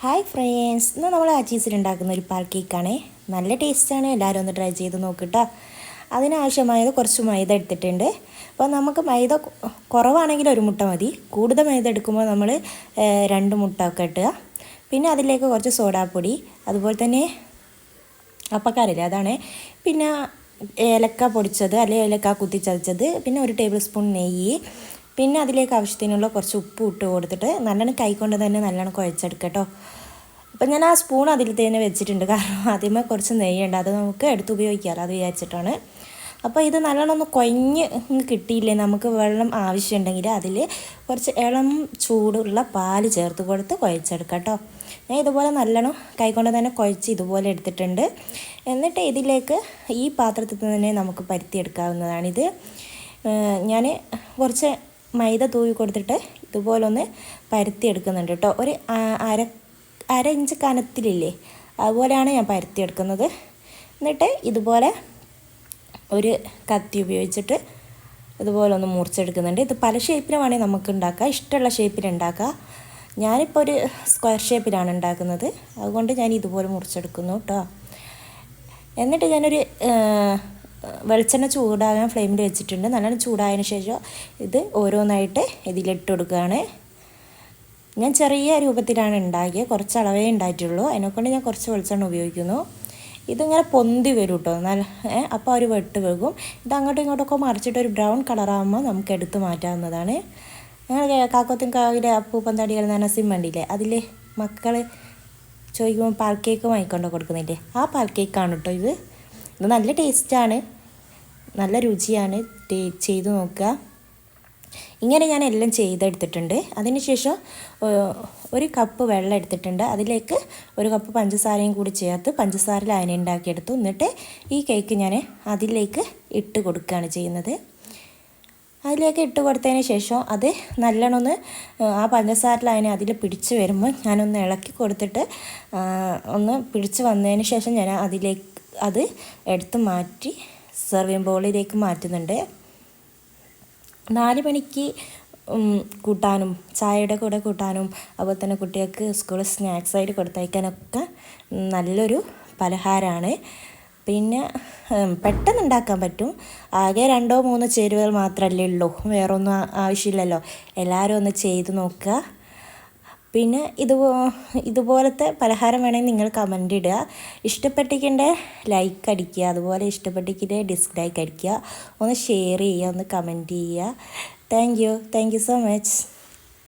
Hi friends ഇന്ന് നമ്മൾ ആ ചീസിൽ ഉണ്ടാക്കുന്ന ഒരു പാൽ കേക്കാണേ. നല്ല ടേസ്റ്റാണ്. എല്ലാവരും ഒന്ന് ട്രൈ ചെയ്ത് നോക്കിട്ടോ. അതിനാവശ്യമായത് കുറച്ച് മൈദ എടുത്തിട്ടുണ്ട്. അപ്പോൾ നമുക്ക് മൈദ കുറവാണെങ്കിൽ ഒരു മുട്ട മതി. കൂടുതൽ മൈദ എടുക്കുമ്പോൾ നമ്മൾ രണ്ട് മുട്ട ഒക്കെ ഇട്ടുക പിന്നെ അതിലേക്ക് കുറച്ച് സോഡാപ്പൊടി അതുപോലെ തന്നെ അപ്പക്കാരില്ല അതാണ്. പിന്നെ ഏലക്ക പൊടിച്ചത് അല്ലെങ്കിൽ ഏലക്ക കുത്തിച്ചതച്ചത് പിന്നെ ഒരു ടേബിൾ സ്പൂൺ നെയ്യ് പിന്നെ അതിലേക്ക് ആവശ്യത്തിനുള്ള കുറച്ച് ഉപ്പ് ഇട്ട് കൊടുത്തിട്ട് നല്ലോണം കൈകൊണ്ട് തന്നെ നല്ലോണം കുഴച്ചെടുക്കട്ടോ അപ്പം ഞാൻ ആ സ്പൂൺ അതിൽ തന്നെ വെച്ചിട്ടുണ്ട്. കാരണം ആദ്യമേ കുറച്ച് നെയ്യുണ്ട് അത് നമുക്ക് എടുത്ത് ഉപയോഗിക്കാമല്ലോ അത് വിചാരിച്ചിട്ടാണ്. അപ്പോൾ ഇത് നല്ലോണം ഒന്ന് കൊഞ്ഞ് കിട്ടിയില്ലേ നമുക്ക് വെള്ളം ആവശ്യമുണ്ടെങ്കിൽ അതിൽ കുറച്ച് ഇളം ചൂടുള്ള പാൽ ചേർത്ത് കൊടുത്ത് കുഴച്ചെടുക്കാം കേട്ടോ ഞാൻ ഇതുപോലെ നല്ലോണം കൈകൊണ്ട് തന്നെ കുഴച്ച് ഇതുപോലെ എടുത്തിട്ടുണ്ട്. എന്നിട്ട് ഇതിലേക്ക് ഈ പാത്രത്തിൽ തന്നെ നമുക്ക് പരുത്തിയെടുക്കാവുന്നതാണിത്. ഞാൻ കുറച്ച് മൈദ തൂവി കൊടുത്തിട്ട് ഇതുപോലൊന്ന് പരത്തിയെടുക്കുന്നുണ്ട് കേട്ടോ. ഒരു അര അര ഇഞ്ച് കനത്തിലില്ലേ അതുപോലെയാണ് ഞാൻ പരത്തിയെടുക്കുന്നത്. എന്നിട്ട് ഇതുപോലെ ഒരു കത്തി ഉപയോഗിച്ചിട്ട് ഇതുപോലെ ഒന്ന് മുറിച്ചെടുക്കുന്നുണ്ട്. ഇത് പല ഷേപ്പിലും വേണമെങ്കിൽ നമുക്ക് ഉണ്ടാക്കാം ഇഷ്ടമുള്ള ഷേപ്പിൽ ഉണ്ടാക്കാം ഞാനിപ്പോൾ ഒരു സ്ക്വയർ ഷേപ്പിലാണ് ഉണ്ടാക്കുന്നത്. അതുകൊണ്ട് ഞാൻ ഇതുപോലെ മുറിച്ചെടുക്കുന്നു കേട്ടോ. എന്നിട്ട് ഞാനൊരു വെളിച്ചെണ്ണ ചൂടാകാൻ ഫ്ലെയിമിൽ വെച്ചിട്ടുണ്ട്. നല്ലോണം ചൂടായതിന് ശേഷം ഇത് ഓരോന്നായിട്ട് ഇതിലിട്ട് കൊടുക്കുകയാണ്. ഞാൻ ചെറിയ രൂപത്തിലാണ് ഉണ്ടാക്കിയത് കുറച്ച് അളവേ ഉണ്ടായിട്ടുള്ളൂ. അതിനെക്കൊണ്ട് ഞാൻ കുറച്ച് വെളിച്ചെണ്ണ ഉപയോഗിക്കുന്നു. ഇതിങ്ങനെ പൊന്തി വരും കേട്ടോ നല്ല അപ്പോൾ ഒരു വെട്ട് വെക്കും ഇത് അങ്ങോട്ടും ഇങ്ങോട്ടൊക്കെ മറിച്ചിട്ട് ഒരു ബ്രൗൺ കളറാകുമ്പോൾ നമുക്ക് എടുത്ത് മാറ്റാവുന്നതാണ്. ഞങ്ങൾ കാക്കത്തും കാവിലെ അപ്പൂപ്പൻ തടികൾ നനസിം വണ്ടിയില്ലേ അതിൽ മക്കൾ ചോദിക്കുമ്പോൾ പാൽ കേക്ക് വാങ്ങിക്കൊണ്ട് കൊടുക്കുന്നില്ലേ? ആ പാൽ കേക്കാണ് കേട്ടോ ഇത്. ഇത് നല്ല ടേസ്റ്റാണ്. നല്ല രുചിയാണ് ചെയ്ത് നോക്കുക. ഇങ്ങനെ ഞാൻ എല്ലാം ചെയ്തെടുത്തിട്ടുണ്ട്. അതിനുശേഷം ഒരു കപ്പ് വെള്ളം എടുത്തിട്ടുണ്ട്. അതിലേക്ക് ഒരു കപ്പ് പഞ്ചസാരയും കൂടി ചേർത്ത് പഞ്ചസാര ലായനി ഉണ്ടാക്കിയെടുത്തു. എന്നിട്ട് ഈ കേക്ക് ഞാൻ അതിലേക്ക് ഇട്ട് കൊടുക്കുകയാണ് ചെയ്യുന്നത്. അതിലേക്ക് ഇട്ട് കൊടുത്തതിന് ശേഷം അത് നല്ലോണമൊന്ന് ആ പഞ്ചസാര ലായനി അതിൽ പിടിച്ച് വരുമ്പോൾ ഞാനൊന്ന് ഇളക്കി കൊടുത്തിട്ട് ഒന്ന് പിടിച്ച് വന്നതിന് ശേഷം ഞാൻ അതിലേക്ക് അത് എടുത്ത് മാറ്റി സെർവിങ് ബോളിലേക്ക് മാറ്റുന്നുണ്ട്. നാല് മണിക്ക് കൂട്ടാനും ചായയുടെ കൂടെ കൂട്ടാനും അതുപോലെ തന്നെ കുട്ടികൾക്ക് സ്കൂളിൽ സ്നാക്സായിട്ട് കൊടുത്തയക്കാനൊക്കെ നല്ലൊരു പലഹാരമാണ് പിന്നെ പെട്ടെന്ന് ഉണ്ടാക്കാൻ പറ്റും. ആകെ രണ്ടോ മൂന്നോ ചേരുവകൾ മാത്രമല്ലേ ഉള്ളൂ. വേറൊന്നും ആവശ്യമില്ലല്ലോ. എല്ലാവരും ഒന്ന് ചെയ്ത് നോക്കുക. പിന്നെ ഇതുപോ ഇതുപോലത്തെ പലഹാരം വേണമെങ്കിൽ നിങ്ങൾ കമന്റ് ഇടുക. ഇഷ്ടപ്പെട്ടിക്കേണ്ട ലൈക്ക് അടിക്കുക. അതുപോലെ ഇഷ്ടപ്പെട്ടിക്കിന്റെ ഡിസ്ലൈക്ക് അടിക്കുക. ഒന്ന് ഷെയർ ചെയ്യുക ഒന്ന് കമന്റ് ചെയ്യുക. Thank you thank you so much